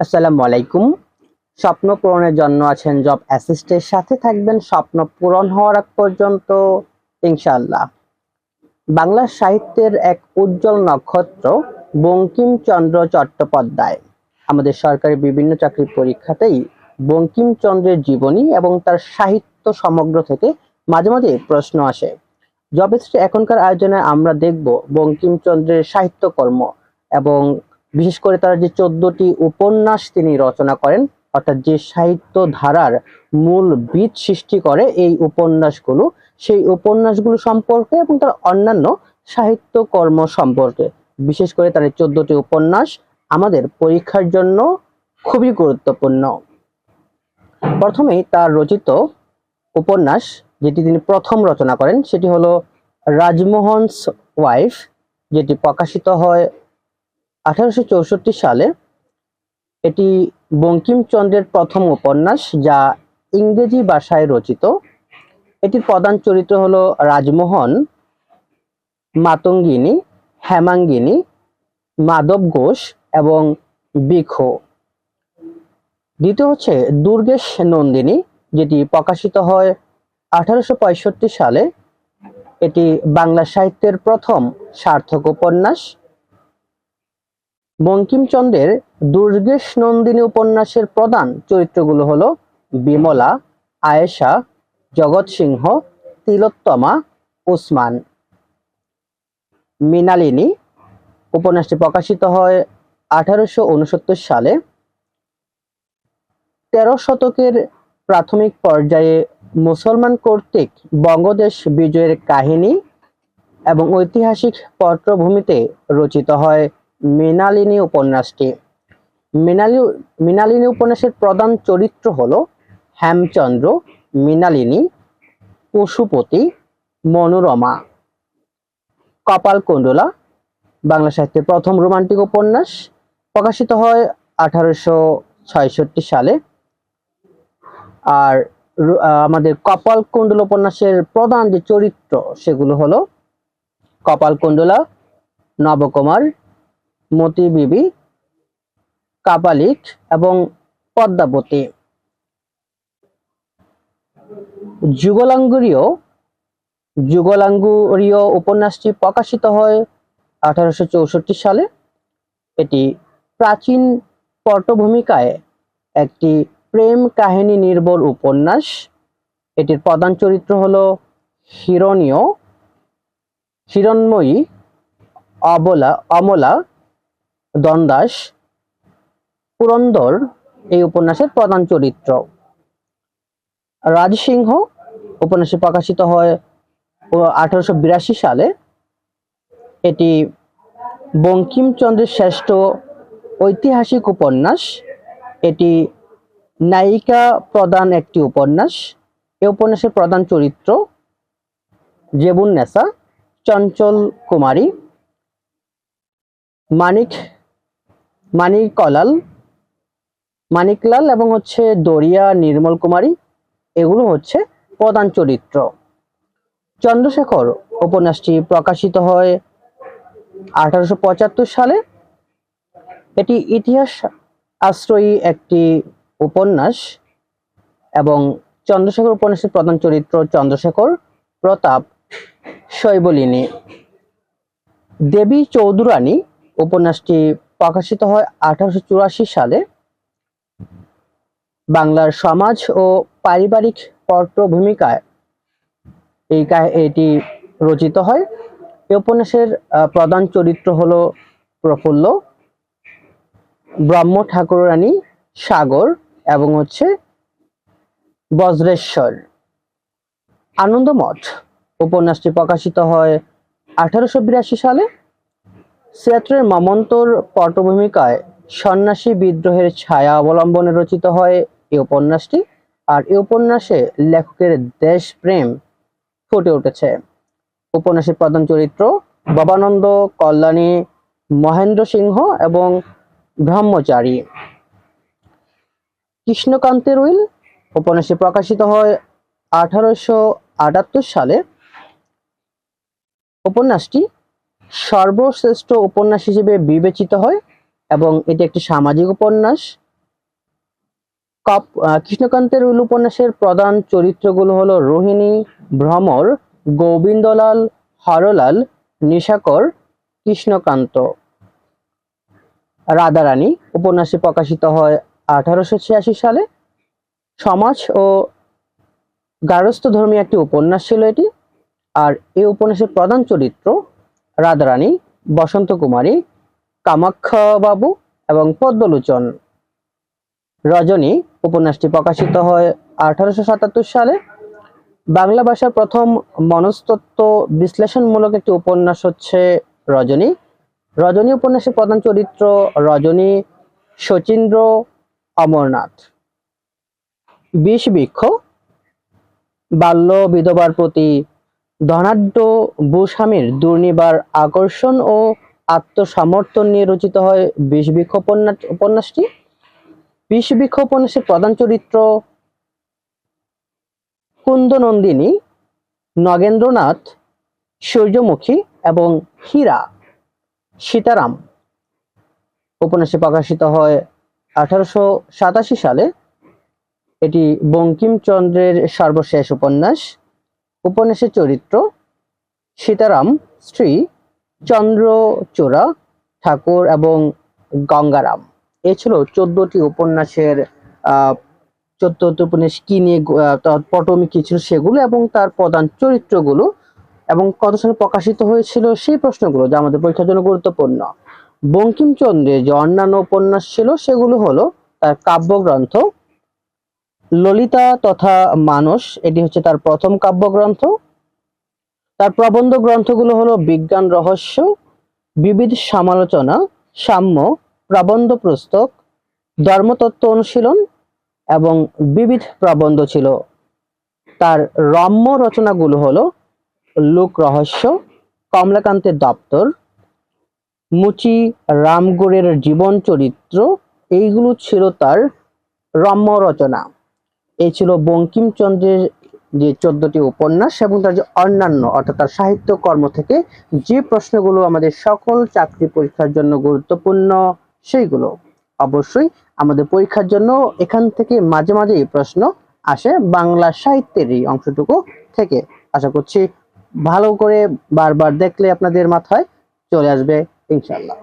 আসসালামু আলাইকুম। স্বপ্ন পূরণের জন্য আছেন জব অ্যাসিস্টের সাথে থাকবেন স্বপ্ন পূরণ হওয়ার আগ পর্যন্ত, ইনশাআল্লাহ। বাংলা সাহিত্যের এক উজ্জ্বল নক্ষত্র, বঙ্কিমচন্দ্র চট্টোপাধ্যায়। আমাদের সরকারি বিভিন্ন চাকরির পরীক্ষাতেই বঙ্কিমচন্দ্রের জীবনী এবং তার সাহিত্য সমগ্র থেকে মাঝে মাঝে প্রশ্ন আসে। জব অ্যাসিস্ট এখনকার আয়োজনে আমরা দেখব বঙ্কিমচন্দ্রের সাহিত্যকর্ম এবং বিশেষ করে তার যে চোদ্দটি উপন্যাস তিনি রচনা করেন, অর্থাৎ যে সাহিত্য ধারার মূল বীজ সৃষ্টি করে এই উপন্যাসগুলো, সেই উপন্যাসগুলো সম্পর্কে এবং তার অন্যান্য সাহিত্য কর্ম সম্পর্কে। বিশেষ করে তার চোদ্দটি উপন্যাস আমাদের পরীক্ষার জন্য খুবই গুরুত্বপূর্ণ। প্রথমেই তার রচিত উপন্যাস, যেটি তিনি প্রথম রচনা করেন, সেটি হলো রাজমোহনস ওয়াইফ, যেটি প্রকাশিত হয় আঠারোশো চৌষট্টি সালে এটি বঙ্কিমচন্দ্রের প্রথম উপন্যাস যা ইংরেজি ভাষায় রচিত। এটির প্রধান চরিত্র হলো রাজমোহন, মাতঙ্গিনী, হেমাঙ্গিনী, মাধব ঘোষ এবং বিখো দ্বিতীয় হচ্ছে দুর্গেশ নন্দিনী, যেটি প্রকাশিত হয় আঠারোশো পঁয়ষট্টি সালে। এটি বাংলা সাহিত্যের প্রথম সার্থক উপন্যাস। বঙ্কিমচন্দ্রের দুর্গেশ নন্দিনী উপন্যাসের প্রধান চরিত্রগুলো হলো বিমলা, আয়েশা জগৎ সিংহ তিলোত্তমা, উসমান। মৃণালিনী উপন্যাসটি প্রকাশিত হয় আঠারোশো উনসত্তর সালে। তেরো শতকের প্রাথমিক পর্যায়ে মুসলমান কর্তৃক বঙ্গদেশ বিজয়ের কাহিনী এবং ঐতিহাসিক পটভূমিতে রচিত হয় মৃণালিনী উপন্যাসটি। মৃণালী মৃণালিনী উপন্যাসের প্রধান চরিত্র হল হেমচন্দ্র, মৃণালিনী, পশুপতি, মনোরমা। কপালকুণ্ডলা, বাংলা সাহিত্যের প্রথম রোমান্টিক উপন্যাস, প্রকাশিত হয় আঠারোশো সালে। আর আমাদের কপালকুণ্ডলা উপন্যাসের প্রধান যে চরিত্র, সেগুলো হলো কপালকুণ্ডলা, নবকুমার মতি বিবি কাপালিক এবং পদ্মাবতী। যুগলাঙ্গুরীয় যুগলাঙ্গুরীয় উপন্যাসটি প্রকাশিত হয় আঠারোশো চৌষট্টি সালে। এটি প্রাচীন পটভূমিকায় একটি প্রেম কাহিনী নির্ভর উপন্যাস। এটির প্রধান চরিত্র হল হিরণীয়, হিরণময়ী, অবলা, অমলা দন্দাস পুরন্দর, এই উপন্যাসের প্রধান চরিত্র। রাজসিংহ উপন্যাসে প্রকাশিত হয় আঠারোশো বিরাশি সালে। এটি বঙ্কিমচন্দ্রের শ্রেষ্ঠ ঐতিহাসিক উপন্যাস। এটি নায়িকা প্রধান একটি উপন্যাস। এই উপন্যাসের প্রধান চরিত্র জেবুন নেসা চঞ্চল কুমারী, মানিক মানিক কলাল মানিকলাল এবং হচ্ছে দরিয়া, নির্মল কুমারী, এগুলো হচ্ছে প্রধান চরিত্র। চন্দ্রশেখর উপন্যাসটি প্রকাশিত হয় আঠারোশো পঁচাত্তর সালে। এটি ইতিহাস আশ্রয়ী একটি উপন্যাস এবং চন্দ্রশেখর উপন্যাসের প্রধান চরিত্র চন্দ্রশেখর প্রতাপ শৈবলিনী। দেবী চৌধুরানী উপন্যাসটি প্রকাশিত হয় আঠারোশো চুরাশি সালে। বাংলার সমাজ ও পারিবারিক পটভূমিকায় এই এটি রচিত হয়। এই উপন্যাসের প্রধান চরিত্র হল প্রফুল্ল, ব্রহ্ম ঠাকুরানী, সাগর এবং হচ্ছে বজ্রেশ্বর। আনন্দমঠ উপন্যাসটি প্রকাশিত হয় আঠারোশো বিরাশি সালে। সিয়াত্রের মামন্তর পটভূমিকায় সন্ন্যাসী বিদ্রোহের ছায়া অবলম্বনে রচিত হয় এই উপন্যাসটি, আর এই উপন্যাসে লেখকের দেশপ্রেম ফুটে উঠেছে। উপন্যাসের প্রধান চরিত্র বাবানন্দ কল্যাণী, মহেন্দ্র সিংহ এবং ব্রহ্মচারী। কৃষ্ণকান্তের উইল উপন্যাসটি প্রকাশিত হয় আঠারোশো আটাত্তর সালে। উপন্যাসটি সর্বশ্রেষ্ঠ উপন্যাস হিসেবে বিবেচিত হয় এবং এটি একটি সামাজিক উপন্যাস। কপ কৃষ্ণকান্তের উল উপন্যাসের প্রধান চরিত্রগুলো হলো রোহিণী, ভ্রমর, গোবিন্দলাল, হরলাল, নিশাকর, কৃষ্ণকান্ত। রাধারানী উপন্যাসে প্রকাশিত হয় আঠারোশো ছিয়াশি সালে। সমাজ ও গারস্থ ধর্মী একটি উপন্যাস ছিল এটি। আর এই উপন্যাসের প্রধান চরিত্র রাধারানী, বসন্ত কুমারী কামাখ্যা বাবু এবং পদ্মলোচন। রজনী উপন্যাসটি প্রকাশিত হয় আঠারোশো সাতাত্তর সালে। বাংলা ভাষার প্রথম মনস্তত্ত্ব বিশ্লেষণমূলক একটি উপন্যাস হচ্ছে রজনী। রজনী উপন্যাসের প্রধান চরিত্র রজনী শচীন্দ্র অমরনাথ। বিষ বৃক্ষ, বাল্য বিধবার প্রতি ধনাঢ্য ভূস্বামীর দুর্নিবার আকর্ষণ ও আত্মসমর্থন নিয়ে রচিত হয় বিষবৃক্ষ উপন্যাস উপন্যাসটি। বিষবৃক্ষ উপন্যাসের প্রধান চরিত্র কুন্দনন্দিনী, নগেন্দ্রনাথ, সূর্যমুখী এবং হীরা, সীতারাম। উপন্যাসে প্রকাশিত হয় আঠারোশো সাতাশি সালে। এটি বঙ্কিমচন্দ্রের সর্বশেষ উপন্যাস। উপন্যাসের চরিত্র সীতারাম স্ত্রী চন্দ্রচূড়া ঠাকুর এবং গঙ্গারাম। এ ছিল চোদ্দটি উপন্যাসের চোদ্দটি উপন্যাস কি নিয়ে পটমি কি ছিল সেগুলো এবং তার প্রধান চরিত্রগুলো এবং কত সালে প্রকাশিত হয়েছিল সেই প্রশ্নগুলো যা আমাদের পরীক্ষার জন্য গুরুত্বপূর্ণ। বঙ্কিমচন্দ্রের যে অন্যান্য উপন্যাস ছিল সেগুলো হলো তার কাব্যগ্রন্থ ললিতা তথা মানস, এটি হচ্ছে তার প্রথম কাব্যগ্রন্থ। তার প্রবন্ধ গ্রন্থগুলো হলো বিজ্ঞান রহস্য, বিবিধ সমালোচনা, সাম্য, প্রবন্ধ পুস্তক, ধর্মতত্ত্ব অনুশীলন এবং বিবিধ প্রবন্ধ ছিল। তার রম্য রচনাগুলো হলো লোক রহস্য, কমলাকান্তের দপ্তর, মুচি রামগড়ের জীবন চরিত্র, এইগুলো ছিল তার রম্য রচনা। এই ছিল বঙ্কিমচন্দ্রের যে চোদ্দটি উপন্যাস এবং তার যে অন্যান্য, অর্থাৎ তার সাহিত্য কর্ম থেকে যে প্রশ্নগুলো আমাদের সকল চাকরি পরীক্ষার জন্য গুরুত্বপূর্ণ, সেইগুলো অবশ্যই আমাদের পরীক্ষার জন্য এখান থেকে মাঝে মাঝে এই প্রশ্ন আসে বাংলা সাহিত্যের এই অংশটুকু থেকে। আশা করছি ভালো করে বারবার দেখলে আপনাদের মাথায় চলে আসবে ইনশাল্লাহ